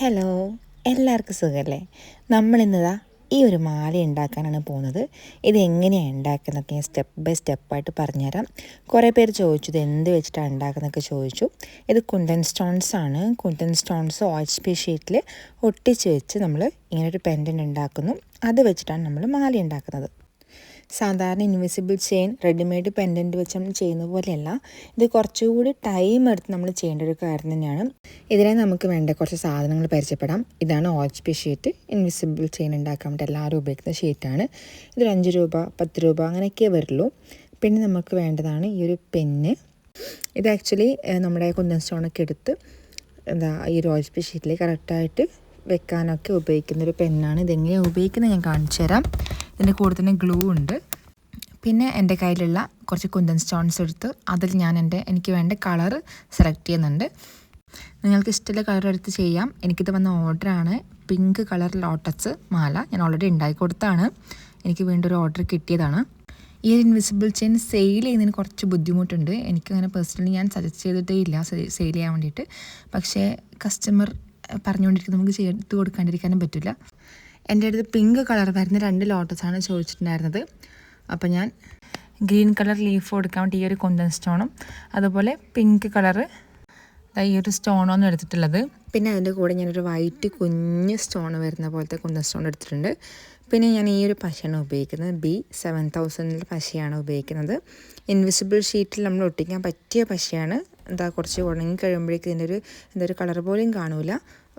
Hello എല്ലാവർക്കും സുഖമല്ലേ നമ്മളിന്നതാ ഈ ഒരു മാല ഉണ്ടാക്കാനാണ് പോകുന്നത്. ഇത് എങ്ങനെയാണ് ഉണ്ടാക്കുന്നതൊക്കെ ഞാൻ സ്റ്റെപ്പ് ബൈ സ്റ്റെപ്പായിട്ട് പറഞ്ഞുതരാം. കുറേ പേര് ചോദിച്ചു ഇത് എന്ത് വെച്ചിട്ടാണ് ഉണ്ടാക്കുന്നതൊക്കെ ചോദിച്ചു. ഇത് കുണ്ടൻ സ്റ്റോൺസ് ആണ്. കുണ്ടൻ സ്റ്റോൺസ് ഒ പി ഷീറ്റിൽ ഒട്ടിച്ച് വെച്ച് നമ്മൾ ഇങ്ങനെ ഒരു പെൻഡന്റ് ഉണ്ടാക്കുന്നു. അത് വെച്ചിട്ടാണ് നമ്മൾ മാല ഉണ്ടാക്കുന്നത്. സാധാരണ ഇൻവിസിബിൾ ചെയിൻ റെഡിമെയ്ഡ് പെൻഡന്റ് വെച്ച് നമ്മൾ ചെയ്യുന്ന പോലെയല്ല. ഇത് കുറച്ചുകൂടി ടൈം എടുത്ത് നമ്മൾ ചെയ്യേണ്ട ഒരു കാര്യം തന്നെയാണ്. ഇതിനായി നമുക്ക് വേണ്ട കുറച്ച് സാധനങ്ങൾ പരിചയപ്പെടാം. ഇതാണ് O H P sheet invisible chain ഉണ്ടാക്കാൻ വേണ്ടി എല്ലാവരും ഉപയോഗിക്കുന്ന ഷീറ്റാണ് ഇതൊരു അഞ്ച് രൂപ പത്ത് രൂപ അങ്ങനെയൊക്കെ വരുള്ളൂ. പിന്നെ നമുക്ക് വേണ്ടതാണ് ഈ ഒരു പെന്ന് ഇത് ആക്ച്വലി നമ്മുടെ കുന്തൻ സ്റ്റോണൊക്കെ എടുത്ത് എന്താ ഈ ഒരു ഓച്ച് പി ഷീറ്റിൽ കറക്റ്റായിട്ട് വെക്കാനൊക്കെ ഉപയോഗിക്കുന്ന ഒരു പെന്നാണ് ഇതെങ്ങനെയാണ് ഉപയോഗിക്കുന്നത് ഞാൻ കാണിച്ചു തരാം ഇതിന്റെ കൂടെ തന്നെ ഗ്ലൂ ഉണ്ട്. പിന്നെ എന്റെ കയ്യിലുള്ള കുറച്ച് കുന്തൻ സ്റ്റോൺസ് എടുത്ത് അതിൽ ഞാൻ എന്റെ എനിക്ക് വേണ്ട കളർ സെലക്ട് ചെയ്യുന്നുണ്ട്. നിങ്ങൾക്ക് ഇഷ്ടമുള്ള കളർ എടുത്ത് ചെയ്യാം. എനിക്കിത് വന്ന ഓർഡറാണ് പിങ്ക് കളർ ലോട്ടസ് മാല ഞാൻ ഓൾറെഡി ഉണ്ടാക്കി കൊടുത്താണ്. എനിക്ക് വീണ്ടും ഒരു ഓർഡർ കിട്ടിയതാണ്. ഈ ഒരു ഇൻവിസിബിൾ ചെയിൻ സെയിൽ ചെയ്യുന്നതിന് കുറച്ച് ബുദ്ധിമുട്ടുണ്ട്. എനിക്കങ്ങനെ പേഴ്സണലി ഞാൻ സജസ്റ്റ് ചെയ്തിട്ടേ ഇല്ല. സെയിൽ ചെയ്യാൻ വേണ്ടിയിട്ട്. പക്ഷേ കസ്റ്റമർ പറഞ്ഞുകൊണ്ടിരിക്കുന്നത് നമുക്ക് ചെയ്ത് കൊടുക്കാണ്ടിരിക്കാനും പറ്റില്ല. എന്റെ അടുത്ത് പിങ്ക് കളർ വരുന്ന രണ്ട് ലോട്ടസാണ് ചോദിച്ചിട്ടുണ്ടായിരുന്നത്. അപ്പോൾ ഞാൻ ഗ്രീൻ കളർ ലീഫ് കൊടുക്കാൻ വേണ്ടി ഈ ഒരു കൊന്തൻ സ്റ്റോണും അതുപോലെ പിങ്ക് കളറ് ഈ ഒരു സ്റ്റോണൊന്നും എടുത്തിട്ടുള്ളത്. പിന്നെ അതിന്റെ കൂടെ ഞാനൊരു വൈറ്റ് കുഞ്ഞ് സ്റ്റോൺ വരുന്ന പോലത്തെ കുന്തൻ സ്റ്റോൺ എടുത്തിട്ടുണ്ട്. പിന്നെ ഞാൻ ഈ ഒരു പശയാണ് ഉപയോഗിക്കുന്നത്. ബി സെവൻ തൗസൻഡിൽ പശയാണ് ഉപയോഗിക്കുന്നത്. ഇൻവിസിബിൾ ഷീറ്റിൽ നമ്മൾ ഒട്ടിക്കാൻ പറ്റിയ പശയാണ്. എന്താ കുറച്ച് ഉണങ്ങി കഴിയുമ്പോഴേക്കും ഇതിന്റെ ഒരു എന്താ ഒരു കളർ പോലും കാണൂല.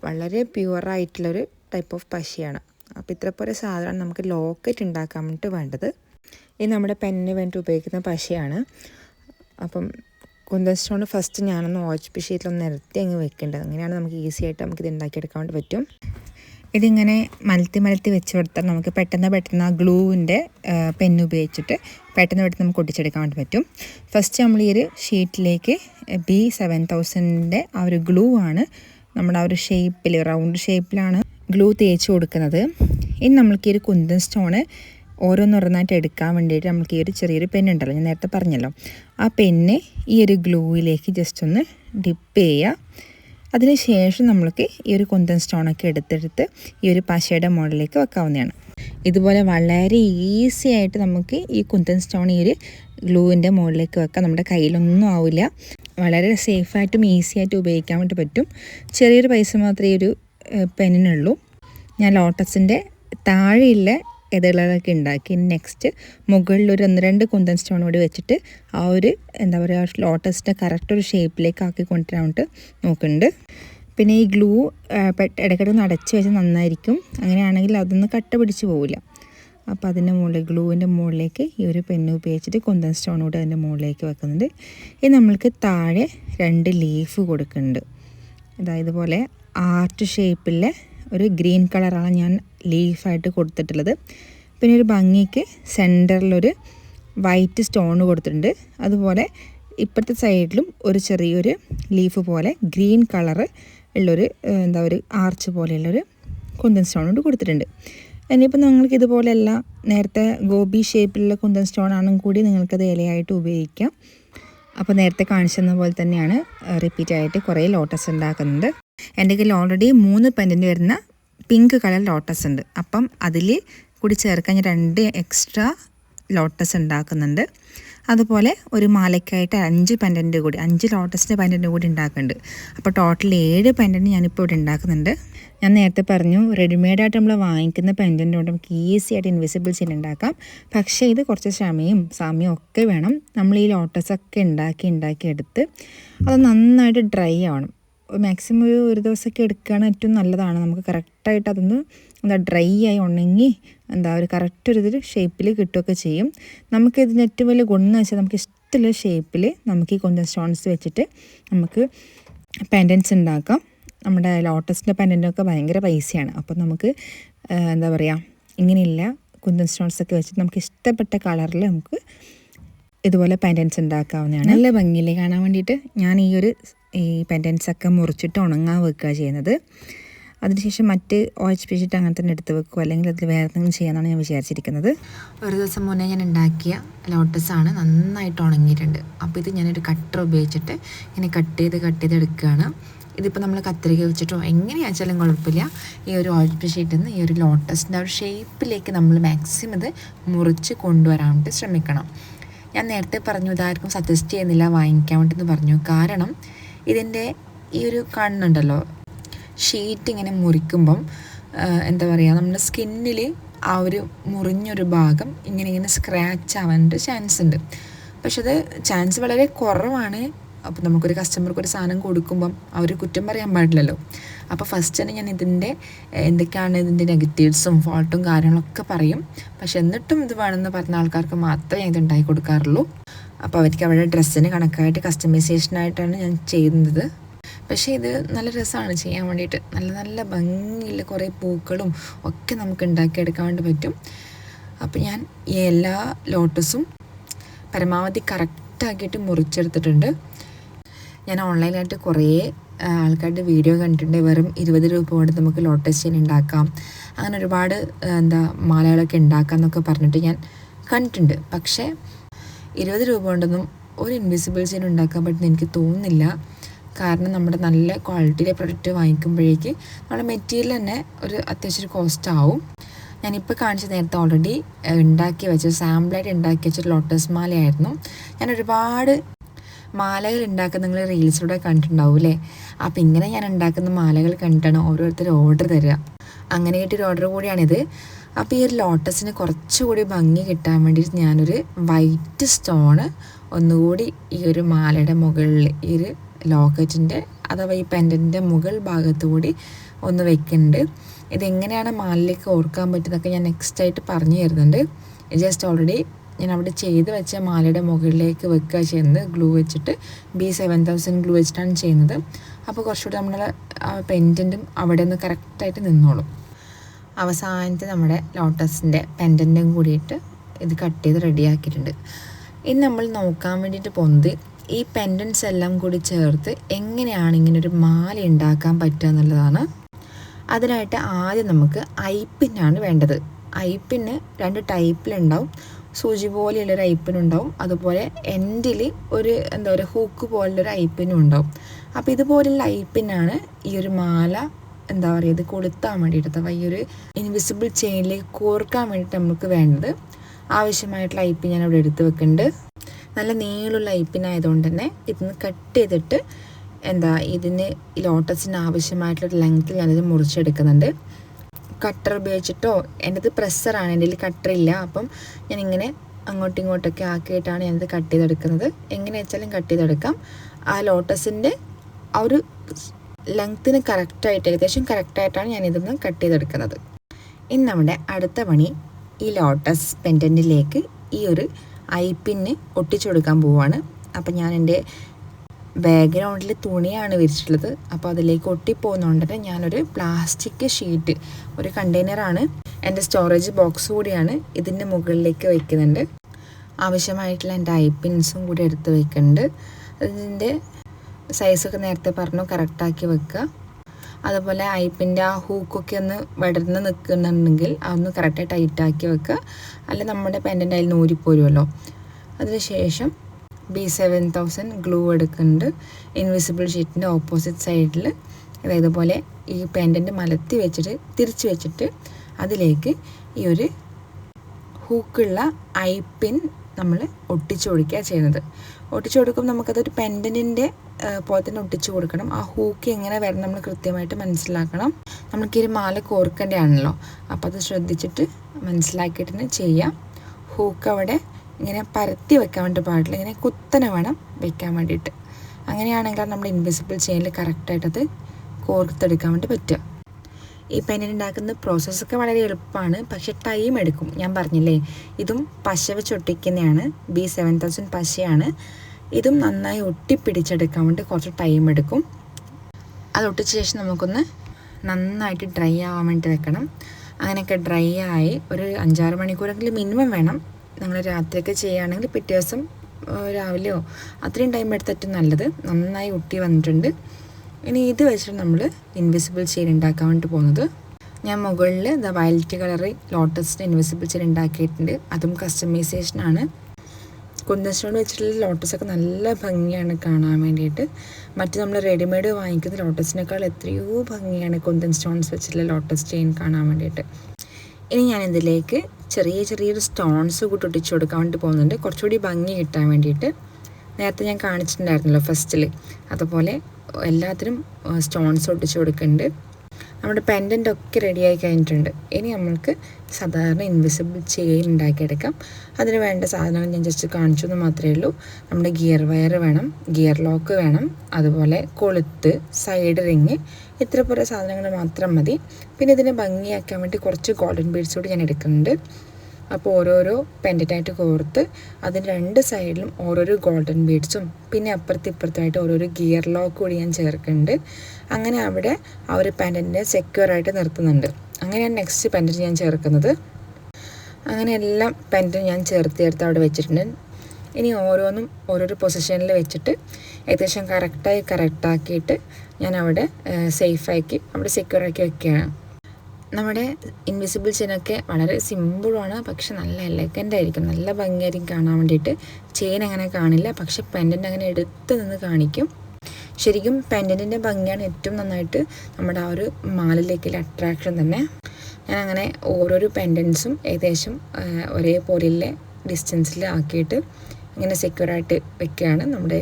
വളരെ പ്യുവറായിട്ടുള്ളൊരു ടൈപ്പ് ഓഫ് പശയാണ്. അപ്പോൾ ഇത്ര പോലെ സാധനമാണ് നമുക്ക് ലോക്കറ്റ് ഉണ്ടാക്കാൻ വേണ്ടിയിട്ട് വേണ്ടത്. ഇത് നമ്മുടെ പെന്നിന് വേണ്ടി ഉപയോഗിക്കുന്ന പശയാണ്. അപ്പം കുന്തൻ സ്റ്റോൺ ഫസ്റ്റ് ഞാനൊന്ന് വാച്ച് പിഷീറ്റിലൊന്ന് നിരത്തി അങ്ങ് വെക്കേണ്ടത്. അങ്ങനെയാണ് നമുക്ക് ഈസി ആയിട്ട് നമുക്കിത് ഉണ്ടാക്കിയെടുക്കാൻ വേണ്ടി പറ്റും. ഇതിങ്ങനെ മലത്തി മലത്തി വെച്ച് കൊടുത്താൽ നമുക്ക് പെട്ടെന്ന് പെട്ടെന്ന് ആ ഗ്ലൂവിന്റെ പെന്ന് ഉപയോഗിച്ചിട്ട് പെട്ടെന്ന് പെട്ടെന്ന് നമുക്ക് ഒട്ടിച്ചെടുക്കാൻ വേണ്ടി പറ്റും. ഫസ്റ്റ് നമ്മൾ ഈ ഒരു ഷീറ്റിലേക്ക് ബി സെവൻ തൗസൻഡിന്റെ ആ ഒരു ഗ്ലൂ ആണ്. നമ്മുടെ ആ ഒരു ഷേപ്പിൽ റൗണ്ട് ഷേപ്പിലാണ് ഗ്ലൂ തേച്ച് കൊടുക്കുന്നത്. ഇനി നമ്മൾക്ക് ഈ ഒരു കുന്തൻ സ്റ്റോണ് ഓരോന്നോരോന്നായിട്ട് എടുക്കാൻ വേണ്ടിയിട്ട് നമുക്ക് ഈ ഒരു ചെറിയൊരു പെന്നുണ്ടല്ലോ ഞാൻ നേരത്തെ പറഞ്ഞല്ലോ. ആ പെന്ന് ഈ ഒരു ഗ്ലൂവിലേക്ക് ജസ്റ്റ് ഒന്ന് ഡിപ്പ് ചെയ്യുക. അതിനുശേഷം നമ്മൾക്ക് ഈ ഒരു കുന്തൻ സ്റ്റോണൊക്കെ എടുത്തെടുത്ത് ഈ ഒരു പശയുടെ മുകളിലേക്ക് വെക്കാവുന്നതാണ്. ഇതുപോലെ വളരെ ഈസി ആയിട്ട് നമുക്ക് ഈ കുന്തൻ സ്റ്റോൺ ഈ ഒരു ഗ്ലൂവിന്റെ മുകളിലേക്ക് വെക്കാം. നമ്മുടെ കയ്യിലൊന്നും ആവില്ല. വളരെ സേഫായിട്ടും ഈസി ആയിട്ടും ഉപയോഗിക്കാൻ വേണ്ടി പറ്റും. ചെറിയൊരു പൈസ മാത്രമേ ഒരു പെന്നിനുള്ളൂ ഞാൻ ലോട്ടസിന്റെ താഴെയുള്ള ഇതളൊക്കെ ഉണ്ടാക്കി. നെക്സ്റ്റ് മുകളിൽ ഒരു ഒന്ന് രണ്ട് കുന്തൻ സ്റ്റോൺ കൂടി വെച്ചിട്ട് ആ ഒരു എന്താ പറയുക ലോട്ടസിന്റെ കറക്റ്റ് ഒരു ഷേപ്പിലേക്ക് ആക്കി കൊണ്ടുവരാനായിട്ട് നോക്കുന്നുണ്ട്. പിന്നെ ഈ ഗ്ലൂ ഇടയ്ക്കിടയ്ക്ക് അടച്ച് വെച്ച് നന്നായിരിക്കും. അങ്ങനെയാണെങ്കിൽ അതൊന്ന് കട്ട പിടിച്ച് പോവില്ല. അപ്പോൾ അതിന്റെ മുകളിൽ ഗ്ലൂവിന്റെ മുകളിലേക്ക് ഈ ഒരു പെന്ന് ഉപയോഗിച്ചിട്ട് കുന്തൻ സ്റ്റോൺ കൂടി അതിന്റെ മുകളിലേക്ക് വെക്കുന്നുണ്ട്. ഇത് നമ്മൾക്ക് താഴെ രണ്ട് ലീഫ് കൊടുക്കുന്നുണ്ട്. അതായത് പോലെ ആർട്ട് ഷേപ്പിലെ ഒരു ഗ്രീൻ കളറാണ് ഞാൻ ലീഫായിട്ട് കൊടുത്തിട്ടുള്ളത്. പിന്നെ ഒരു ഭംഗിക്ക് സെന്ററിലൊരു വൈറ്റ് സ്റ്റോൺ കൊടുത്തിട്ടുണ്ട്. അതുപോലെ ഇപ്പോഴത്തെ സൈഡിലും ഒരു ചെറിയൊരു ലീഫ് പോലെ ഗ്രീൻ കളറ് ഉള്ളൊരു എന്താ ഒരു ആർച്ച് പോലെയുള്ളൊരു കുന്തൻ സ്റ്റോൺ കൊണ്ട് കൊടുത്തിട്ടുണ്ട്. ഇനിയിപ്പോൾ നിങ്ങൾക്ക് ഇതുപോലെയല്ല നേരത്തെ ഗോപി ഷേപ്പിലുള്ള കുന്തൻ സ്റ്റോൺ ആണെങ്കിൽ കൂടി നിങ്ങൾക്കത് ഇലയായിട്ട് ഉപയോഗിക്കാം. അപ്പോൾ നേരത്തെ കാണിച്ചെന്ന പോലെ തന്നെയാണ് റിപ്പീറ്റായിട്ട് കുറേ ലോട്ടസ് ഉണ്ടാക്കുന്നുണ്ട്. എന്റെ കയ്യിൽ ഓൾറെഡി മൂന്ന് പെന്റിന് വരുന്ന പിങ്ക് കളർ ലോട്ടസ് ഉണ്ട്. അപ്പം അതിൽ കൂടി ചേർക്കാൻ ഞാൻ രണ്ട് എക്സ്ട്രാ ലോട്ടസ് ഉണ്ടാക്കുന്നുണ്ട്. അതുപോലെ ഒരു മാലയ്ക്കായിട്ട് അഞ്ച് പെൻഡന്റ് കൂടി അഞ്ച് ലോട്ടസിന്റെ പെൻഡന്റ് കൂടി ഉണ്ടാക്കുന്നുണ്ട്. അപ്പോൾ ടോട്ടൽ ഏഴ് പെൻഡന്റ് ഞാനിപ്പോൾ ഇവിടെ ഉണ്ടാക്കുന്നുണ്ട്. ഞാൻ നേരത്തെ പറഞ്ഞു റെഡിമെയ്ഡായിട്ട് നമ്മൾ വാങ്ങിക്കുന്ന പെൻഡന്റ് കൊണ്ട് നമുക്ക് ഈസി ആയിട്ട് ഇൻവിസിബിൾ ചെയിൻ ഉണ്ടാക്കാം. പക്ഷേ ഇത് കുറച്ച് ക്ഷമയും സമയവും ഒക്കെ വേണം. നമ്മൾ ഈ ലോട്ടസൊക്കെ ഉണ്ടാക്കി ഉണ്ടാക്കി എടുത്ത് അത് നന്നായിട്ട് ഡ്രൈ ആവണം. മാക്സിമം ഒരു ഒരു ദിവസമൊക്കെ എടുക്കുകയാണ് ഏറ്റവും നല്ലതാണ്. നമുക്ക് കറക്റ്റായിട്ട് അതൊന്ന് എന്താ ഡ്രൈ ആയി ഉണങ്ങി എന്താ ഒരു കറക്റ്റ് ഒരു ഇതിൽ ഷേപ്പിൽ കിട്ടുകയൊക്കെ ചെയ്യും. നമുക്ക് ഇതിന് ഏറ്റവും വലിയ ഗുണം എന്ന് വെച്ചാൽ നമുക്ക് ഇഷ്ടമുള്ള ഷേപ്പിൽ നമുക്ക് ഈ കൊഞ്ച സ്റ്റോൺസ് വെച്ചിട്ട് നമുക്ക് പാൻഡൻസ് ഉണ്ടാക്കാം. നമ്മുടെ ലോട്ടസിന്റെ പാൻഡന്റൊക്കെ ഭയങ്കര പൈസയാണ് അപ്പോൾ നമുക്ക് എന്താ പറയുക ഇങ്ങനെയില്ല. കുന്തൻ സ്റ്റോൺസ് ഒക്കെ വെച്ചിട്ട് നമുക്ക് ഇഷ്ടപ്പെട്ട കളറിൽ നമുക്ക് ഇതുപോലെ പാൻഡൻസ് ഉണ്ടാക്കാവുന്നതാണ്. നല്ല ഭംഗിയില്ലേ? കാണാൻ വേണ്ടിയിട്ട് ഞാൻ ഈ ഒരു ഈ പെൻഡൻസ് ഒക്കെ മുറിച്ചിട്ട് ഉണങ്ങാൻ വെക്കുക ചെയ്യുന്നത്. അതിനുശേഷം മറ്റ് ഒ എച്ച് പി ഷീറ്റ് അങ്ങനെ തന്നെ എടുത്ത് വെക്കുക അല്ലെങ്കിൽ അതിൽ വേറെ എന്തെങ്കിലും ചെയ്യാമെന്നാണ് ഞാൻ വിചാരിച്ചിരിക്കുന്നത്. ഒരു ദിവസം മുന്നേ ഞാൻ ഉണ്ടാക്കിയ ലോട്ടസാണ് നന്നായിട്ട് ഉണങ്ങിയിട്ടുണ്ട്. അപ്പോൾ ഇത് ഞാനൊരു കട്ടർ ഉപയോഗിച്ചിട്ട് ഇങ്ങനെ കട്ട് ചെയ്ത് കട്ട് ചെയ്ത് എടുക്കുകയാണ്. ഇതിപ്പോൾ നമ്മൾ കത്തിരിക്ക വെച്ചിട്ടോ എങ്ങനെയാച്ചാലും കുഴപ്പമില്ല. ഈ ഒരു ഓയിൽ ഷീറ്റിൽ നിന്ന് ഈ ഒരു ലോട്ടസിന്റെ ഒരു ഷേപ്പിലേക്ക് നമ്മൾ മാക്സിമം ഇത് മുറിച്ച് കൊണ്ടുവരാൻ വേണ്ടി ശ്രമിക്കണം. ഞാൻ നേരത്തെ പറഞ്ഞു ഇതാർക്കും സജസ്റ്റ് ചെയ്യുന്നില്ല വാങ്ങിക്കാൻ വേണ്ടിയെന്ന് പറഞ്ഞു. കാരണം ഇതിന്റെ ഈ ഒരു കണ്ണുണ്ടല്ലോ ഷീറ്റ് ഇങ്ങനെ മുറിക്കുമ്പം എന്താ പറയുക നമ്മുടെ സ്കിന്നിൽ ആ ഒരു മുറിഞ്ഞൊരു ഭാഗം ഇങ്ങനെ ഇങ്ങനെ സ്ക്രാച്ച് ആവാനായിട്ട് ചാൻസ് ഉണ്ട്. പക്ഷെ അത് ചാൻസ് വളരെ കുറവാണ്. അപ്പോൾ നമുക്കൊരു കസ്റ്റമർക്ക് ഒരു സാധനം കൊടുക്കുമ്പം അവർ കുറ്റം പറയാൻ പാടില്ലല്ലോ. അപ്പോൾ ഫസ്റ്റ് തന്നെ ഞാൻ ഇതിന്റെ എന്തൊക്കെയാണ് ഇതിന്റെ നെഗറ്റീവ്സും ഫോൾട്ടും കാര്യങ്ങളൊക്കെ പറയും. പക്ഷെ എന്നിട്ടും ഇത് വേണമെന്ന് പറഞ്ഞ ആൾക്കാർക്ക് മാത്രമേ ഇത് ഉണ്ടാക്കി കൊടുക്കാറുള്ളൂ. അപ്പോൾ അവർക്ക് അവരുടെ ഡ്രസ്സിന് കണക്കായിട്ട് കസ്റ്റമൈസേഷനായിട്ടാണ് ഞാൻ ചെയ്യുന്നത്. പക്ഷേ ഇത് നല്ല രസമാണ് ചെയ്യാൻ വേണ്ടിയിട്ട്. നല്ല നല്ല ഭംഗിയുള്ള കുറേ പൂക്കളും ഒക്കെ നമുക്ക് ഉണ്ടാക്കിയെടുക്കാൻ വേണ്ടി പറ്റും. അപ്പോൾ ഞാൻ ഈ എല്ലാ ലോട്ടസും പരമാവധി കറക്റ്റാക്കിയിട്ട് മുറിച്ചെടുത്തിട്ടുണ്ട്. ഞാൻ ഓൺലൈനായിട്ട് കുറേ ആൾക്കാരുടെ വീഡിയോ കണ്ടിട്ടുണ്ട്. വെറും ഇരുപത് രൂപ കൊണ്ട് നമുക്ക് ലോട്ടസ് ചെയിൻ ഉണ്ടാക്കാം. അങ്ങനെ ഒരുപാട് എന്താ മാലകളൊക്കെ ഉണ്ടാക്കാം എന്നൊക്കെ പറഞ്ഞിട്ട് ഞാൻ കണ്ടിട്ടുണ്ട്. പക്ഷേ ഇരുപത് രൂപ കൊണ്ടൊന്നും ഒരു ഇൻവിസിബിൾ ചെയിൻ ഉണ്ടാക്കാൻ പറ്റുന്ന എനിക്ക് തോന്നുന്നില്ല. കാരണം നമ്മുടെ നല്ല ക്വാളിറ്റിയിലെ പ്രൊഡക്റ്റ് വാങ്ങിക്കുമ്പോഴേക്ക് നമ്മുടെ മെറ്റീരിയൽ തന്നെ ഒരു അത്യാവശ്യം കോസ്റ്റ് ആവും. ഞാനിപ്പോൾ കാണിച്ച നേരത്തെ ഓൾറെഡി ഉണ്ടാക്കി വെച്ച സാമ്പിളായിട്ട് ഉണ്ടാക്കി വെച്ച ലോട്ടസ് മാലയായിരുന്നു. ഞാൻ ഒരുപാട് മാലകൾ ഉണ്ടാക്കുന്ന നിങ്ങൾ റീൽസിലൂടെ കണ്ടിട്ടുണ്ടാവും അല്ലേ അപ്പം ഇങ്ങനെ ഞാൻ ഉണ്ടാക്കുന്ന മാലകൾ കണ്ടിട്ടാണ് ഓരോരുത്തർ ഓർഡർ തരിക അങ്ങനെ കിട്ടിയൊരു ഓർഡർ കൂടിയാണിത്. അപ്പോൾ ഈ ഒരു ലോട്ടസിന് കുറച്ചുകൂടി ഭംഗി കിട്ടാൻ വേണ്ടിയിട്ട് ഞാനൊരു വൈറ്റ് സ്റ്റോണ് ഒന്നുകൂടി ഈ ഒരു മാലയുടെ മുകളിൽ ഈ ഒരു ലോക്കറ്റിന്റെ അഥവാ ഈ പെൻഡന്റിന്റെ മുകൾ ഭാഗത്തുകൂടി ഒന്ന് വെക്കുന്നുണ്ട്. ഇതെങ്ങനെയാണ് മാലിലേക്ക് ഓർക്കാൻ പറ്റുന്നതൊക്കെ ഞാൻ നെക്സ്റ്റ് ആയിട്ട് പറഞ്ഞു തരുന്നുണ്ട്. ജസ്റ്റ് ഓൾറെഡി ഞാൻ അവിടെ ചെയ്ത് വെച്ച മാലയുടെ മുകളിലേക്ക് വെക്കുക ചെയ്യുന്നത് ഗ്ലൂ വെച്ചിട്ട് ബി സെവൻ തൗസൻഡ് ഗ്ലൂ വെച്ചിട്ടാണ് ചെയ്യുന്നത്. അപ്പോൾ കുറച്ചുകൂടി നമ്മളെ പെൻഡന്റും അവിടെ നിന്ന് കറക്റ്റായിട്ട് നിന്നോളും. അവസാനത്തെ നമ്മുടെ ലോട്ടസിന്റെ പെൻഡന്റും കൂടിയിട്ട് ഇത് കട്ട് ചെയ്ത് റെഡിയാക്കിയിട്ടുണ്ട്. ഇനി നമ്മൾ നോക്കാൻ വേണ്ടിയിട്ട് പോകുന്നത് ഈ പെൻഡൻസ് എല്ലാം കൂടി ചേർത്ത് എങ്ങനെയാണ് ഇങ്ങനെ ഒരു മാല ഉണ്ടാക്കാൻ പറ്റുക എന്നുള്ളതാണ്. അതിനായിട്ട് ആദ്യം നമുക്ക് ഐപ്പിനാണ് വേണ്ടത്. ഐപ്പിന് രണ്ട് ടൈപ്പിലുണ്ടാവും. സൂചി പോലെയുള്ളൊരു ഐപ്പിനുണ്ടാവും അതുപോലെ എൻഡിൽ ഒരു എന്താ പറയുക ഹൂക്ക് പോലുള്ളൊരു ഐപ്പിനും ഉണ്ടാവും. അപ്പോൾ ഇതുപോലുള്ള ഐപ്പിനാണ് ഈ ഒരു മാല എന്താ പറയുക ഇത് കൊളുത്താൻ വേണ്ടിയിട്ട് അഥവാ ഈ ഒരു ഇൻവിസിബിൾ ചെയിനിലേക്ക് കോർക്കാൻ വേണ്ടിയിട്ട് നമുക്ക് വേണ്ടത് ആവശ്യമായിട്ടുള്ള ഐപ്പ് ഞാൻ ഇവിടെ എടുത്ത് വെക്കുന്നുണ്ട്. നല്ല നീളുള്ള ഐപ്പിനായതുകൊണ്ട് തന്നെ ഇതിന്ന് കട്ട് ചെയ്തിട്ട് എന്താ ഇതിന് ലോട്ടസിന് ആവശ്യമായിട്ടുള്ള ലെങ്ത്തിൽ ഞാനിത് മുറിച്ചെടുക്കുന്നുണ്ട്. കട്ടർ ഉപയോഗിച്ചിട്ടോ എന്റെത് പ്രസ്സറാണ് എന്റെ കട്ടർ ഇല്ല. അപ്പം ഞാൻ ഇങ്ങനെ അങ്ങോട്ടും ഇങ്ങോട്ടൊക്കെ ആക്കിയിട്ടാണ് ഞാനിത് കട്ട് ചെയ്തെടുക്കുന്നത്. എങ്ങനെ വെച്ചാലും കട്ട് ചെയ്തെടുക്കാം. ആ ലോട്ടസിന്റെ ആ ഒരു ലെങ്ത്തിന് കറക്റ്റായിട്ട് ഏകദേശം കറക്റ്റായിട്ടാണ് ഞാനിതൊന്ന് കട്ട് ചെയ്തെടുക്കുന്നത്. ഇനി നമ്മുടെ അടുത്ത പണി ഈ ലോട്ടസ് പെൻഡന്റിലേക്ക് ഈ ഒരു ഐ പിന്ന് ഒട്ടിച്ചു കൊടുക്കാൻ പോവാണ്. അപ്പം ഞാൻ എന്റെ ബാക്ക്ഗ്രൗണ്ടിൽ തുണിയാണ് വിരിച്ചിട്ടുള്ളത്. അപ്പോൾ അതിലേക്ക് ഒട്ടിപ്പോകുന്നതുകൊണ്ട് ഞാനൊരു പ്ലാസ്റ്റിക് ഷീറ്റ് ഒരു കണ്ടെയ്നറാണ് എന്റെ സ്റ്റോറേജ് ബോക്സ് കൂടിയാണ് ഇതിന്റെ മുകളിലേക്ക് വയ്ക്കുന്നുണ്ട് ആവശ്യമായിട്ടുള്ള എന്റെ ഐ പിൻസും കൂടി എടുത്ത് വയ്ക്കുന്നുണ്ട് അതിന്റെ സൈസൊക്കെ നേരത്തെ പറഞ്ഞു കറക്റ്റാക്കി വെക്കുക. അതുപോലെ ഐപ്പിന്റെ ആ ഹൂക്കൊക്കെ ഒന്ന് വടർന്ന് നിൽക്കുന്നുണ്ടെങ്കിൽ അതൊന്ന് കറക്റ്റായി ടൈറ്റാക്കി വെക്കുക. അല്ല നമ്മുടെ പെന്റിന്റെ അതിൽ നൂരിപ്പോരുമല്ലോ അതിനുശേഷം ബി സെവൻ തൗസൻഡ് ഗ്ലൂ എടുക്കുന്നുണ്ട്. ഇൻവിസിബിൾ ഷീറ്റിന്റെ ഓപ്പോസിറ്റ് സൈഡിൽ അതായത് പോലെ ഈ പെൻഡന്റ് മലത്തി വെച്ചിട്ട് തിരിച്ച് വെച്ചിട്ട് അതിലേക്ക് ഈ ഒരു ഹൂക്കുള്ള ഐപ്പിൻ പിൻ നമ്മൾ ഒട്ടിച്ചു കൊടുക്കുക ചെയ്യുന്നത്. ഒട്ടിച്ചു കൊടുക്കുമ്പോൾ നമുക്കതൊരു പെൻഡന്റിന്റെ പോലെ തന്നെ ഒട്ടിച്ചു കൊടുക്കണം. ആ ഹൂക്ക് എങ്ങനെ വരണം നമ്മൾ കൃത്യമായിട്ട് മനസ്സിലാക്കണം. നമുക്ക് ഈ മാല കോർക്കേണ്ടതാണല്ലോ. അപ്പോൾ അത് ശ്രദ്ധിച്ചിട്ട് മനസ്സിലാക്കിയിട്ട് തന്നെ ചെയ്യാം. ഹൂക്ക് അവിടെ ഇങ്ങനെ പരത്തി വെക്കാൻ വേണ്ടി പാടില്ല. ഇങ്ങനെ കുത്തനെ വേണം വെക്കാൻ വേണ്ടിയിട്ട്. അങ്ങനെയാണെങ്കിൽ നമ്മൾ ഇൻവിസിബിൾ ചെയിനിൽ കറക്റ്റായിട്ടത് കോർത്തെടുക്കാൻ വേണ്ടി പറ്റുക. ഈ പെന്നിനുണ്ടാക്കുന്ന പ്രോസസ്സൊക്കെ വളരെ എളുപ്പമാണ്. പക്ഷെ ടൈം എടുക്കും. ഞാൻ പറഞ്ഞില്ലേ ഇതും പശ വെച്ചൊട്ടിക്കുന്നതാണ് ബി സെവൻ തൗസൻഡ് പശയാണ്. ഇതും നന്നായി ഒട്ടിപ്പിടിച്ചെടുക്കാൻ വേണ്ടി കുറച്ച് ടൈം എടുക്കും. അത് ഒട്ടിച്ച ശേഷം നമുക്കൊന്ന് നന്നായിട്ട് ഡ്രൈ ആവാൻ വേണ്ടി വെക്കണം. അങ്ങനെയൊക്കെ ഡ്രൈ ആയി ഒരു അഞ്ചാറ് മണിക്കൂറെങ്കിലും മിനിമം വേണം. നിങ്ങൾ രാത്രിയൊക്കെ ചെയ്യുകയാണെങ്കിൽ പിറ്റേ ദിവസം രാവിലെയോ അത്രയും ടൈം എടുത്തിട്ട് നല്ലത്. നന്നായി ഒട്ടി വന്നിട്ടുണ്ട്. ഇനി ഇത് വെച്ചിട്ട് നമ്മൾ ഇൻവിസിബിൾ ചെയിൻ ഉണ്ടാക്കാൻ വേണ്ടി പോകുന്നത്. ഞാൻ മുകളിൽ ദ വയലറ്റ് കളറ് ലോട്ടസിന്റെ ഇൻവിസിബിൾ ചെയിൻ ഉണ്ടാക്കിയിട്ടുണ്ട്. അതും കസ്റ്റമൈസേഷനാണ് സ്റ്റോൺ വെച്ചിട്ടുള്ള ലോട്ടസൊക്കെ നല്ല ഭംഗിയാണ് കാണാൻ വേണ്ടിയിട്ട്. മറ്റ് നമ്മൾ റെഡിമെയ്ഡ് വാങ്ങിക്കുന്ന ലോട്ടസിനേക്കാൾ എത്രയോ ഭംഗിയാണ് കുന്തൻ സ്റ്റോൺസ് വെച്ചിട്ടുള്ള ലോട്ടസ് ചെയിൻ കാണാൻ വേണ്ടിയിട്ട്. ഇനി ഞാൻ ഇതിലേക്ക് ചെറിയ ചെറിയൊരു സ്റ്റോൺസ് കൂട്ടി ഒട്ടിച്ച് കൊടുക്കാൻ വേണ്ടി പോകുന്നുണ്ട്. കുറച്ചുകൂടി ഭംഗി കിട്ടാൻ വേണ്ടിയിട്ട്. നേരത്തെ ഞാൻ കാണിച്ചിട്ടുണ്ടായിരുന്നല്ലോ ഫസ്റ്റിൽ അതുപോലെ എല്ലാത്തിനും സ്റ്റോൺസ് ഒട്ടിച്ച് കൊടുക്കുന്നുണ്ട്. നമ്മുടെ പെൻഡന്റ് ഒക്കെ റെഡിയായി കഴിഞ്ഞിട്ടുണ്ട്. ഇനി നമ്മൾക്ക് സാധാരണ ഇൻവിസിബിൾ ചെയിൻ ഉണ്ടാക്കിയെടുക്കാം. അതിന് വേണ്ട സാധനങ്ങൾ ഞാൻ ജസ്റ്റ് കാണിച്ചു എന്ന് മാത്രമേ ഉള്ളൂ. നമ്മുടെ ഗിയർ വയർ വേണം ഗിയർ ലോക്ക് വേണം അതുപോലെ കൊളുത്ത് സൈഡ് റിങ് ഇത്ര പോലെ സാധനങ്ങൾ മാത്രം മതി. പിന്നെ ഇതിനെ ഭംഗിയാക്കാൻ വേണ്ടി കുറച്ച് ഗോൾഡൻ ബീഡ്സ് കൂടി ഞാൻ എടുക്കുന്നുണ്ട്. അപ്പോൾ ഓരോരോ പെൻഡന്റായിട്ട് കോർത്ത് അതിന് രണ്ട് സൈഡിലും ഓരോരോ ഗോൾഡൻ ബീഡ്സും പിന്നെ അപ്പുറത്ത് ഇപ്പുറത്തായിട്ട് ഓരോരോ ഗിയർ ലോക്ക് കൂടി ഞാൻ ചേർക്കുന്നുണ്ട് അങ്ങനെ അവിടെ ആ ഒരു പെൻഡന്റിനെ സെക്യൂറായിട്ട് നിർത്തുന്നുണ്ട്. അങ്ങനെയാണ് നെക്സ്റ്റ് പെൻഡന്റ് ഞാൻ ചേർക്കുന്നത്. അങ്ങനെ എല്ലാം പെൻഡന്റ് ഞാൻ ചേർത്ത് ചേർത്ത് അവിടെ വെച്ചിട്ടുണ്ട്. ഇനി ഓരോന്നും ഓരോരോ പൊസിഷനിൽ വെച്ചിട്ട് ഏകദേശം കറക്റ്റായി കറക്റ്റാക്കിയിട്ട് ഞാൻ അവിടെ സേഫാക്കി അവിടെ സെക്യൂറാക്കി വെക്കുകയാണ്. നമ്മുടെ ഇൻവിസിബിൾ ചെയിനൊക്കെ വളരെ സിമ്പിളാണ് പക്ഷെ നല്ല എലഗന്റ് ആയിരിക്കും. നല്ല ഭംഗിയായിരിക്കും കാണാൻ വേണ്ടിയിട്ട്. ചെയിൻ അങ്ങനെ കാണില്ല പക്ഷെ പെൻഡന്റ് അങ്ങനെ എടുത്ത് നിന്ന് കാണിക്കും. ശരിക്കും പെൻഡന്റിന്റെ ഭംഗിയാണ് ഏറ്റവും നന്നായിട്ട് നമ്മുടെ ആ ഒരു മാലിലേക്കുള്ള അട്രാക്ഷൻ തന്നെ. ഞാൻ അങ്ങനെ ഓരോരോ പെൻഡൻസും ഏകദേശം ഒരേപോലെയുള്ള ഡിസ്റ്റൻസിൽ ആക്കിയിട്ട് ഇങ്ങനെ സെക്യൂറായിട്ട് വെക്കുകയാണ് നമ്മുടെ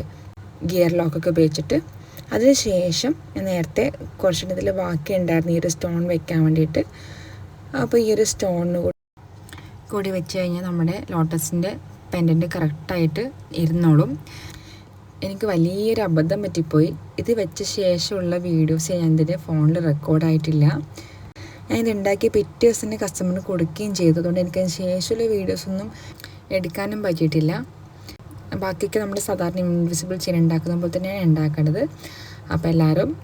ഗിയർ ലോക്കൊക്കെ ഉപയോഗിച്ചിട്ട്. അതിനുശേഷം ഞാൻ നേരത്തെ കുറച്ചുകൂടി ഇതിൽ ബാക്കി ഉണ്ടായിരുന്നു ഈ ഒരു സ്റ്റോൺ വെക്കാൻ വേണ്ടിയിട്ട്. അപ്പോൾ ഈ ഒരു സ്റ്റോണിന് കൂടി വെച്ച് കഴിഞ്ഞാൽ നമ്മുടെ ലോട്ടസിന്റെ പെൻഡന്റ് കറക്റ്റായിട്ട് ഇരുന്നോളും. എനിക്ക് വലിയൊരു അബദ്ധം പറ്റിപ്പോയി. ഇത് വെച്ച ശേഷമുള്ള വീഡിയോസ് ഞാൻ ഇതിന്റെ ഫോണിൽ റെക്കോർഡായിട്ടില്ല ഞാൻ ഇത് ഉണ്ടാക്കി പിറ്റേ ദിവസം കസ്റ്റമറിന് കൊടുക്കുകയും ചെയ്തു. അതുകൊണ്ട് എനിക്ക് അതിന് ശേഷമുള്ള വീഡിയോസൊന്നും എടുക്കാനും പറ്റിയിട്ടില്ല. ബാക്കിയൊക്കെ നമ്മൾ സാധാരണ ഇൻവിസിബിൾ ചെയിൻ ഉണ്ടാക്കുന്ന പോലെ തന്നെയാണ് ഉണ്ടാക്കേണ്ടത്. അപ്പോൾ എല്ലാവരും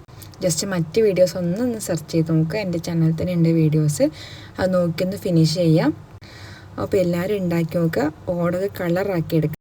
ജസ്റ്റ് മറ്റ് വീഡിയോസ് ഒന്ന് സെർച്ച് ചെയ്ത് നോക്കുക. എന്റെ ചാനലിൽ തന്നെ ഉണ്ട് വീഡിയോസ് അത് നോക്കി ഒന്ന് ഫിനിഷ് ചെയ്യാം. അപ്പോൾ എല്ലാവരും ഉണ്ടാക്കി നോക്കുക. ഓർഡർ കളറാക്കി എടുക്കുക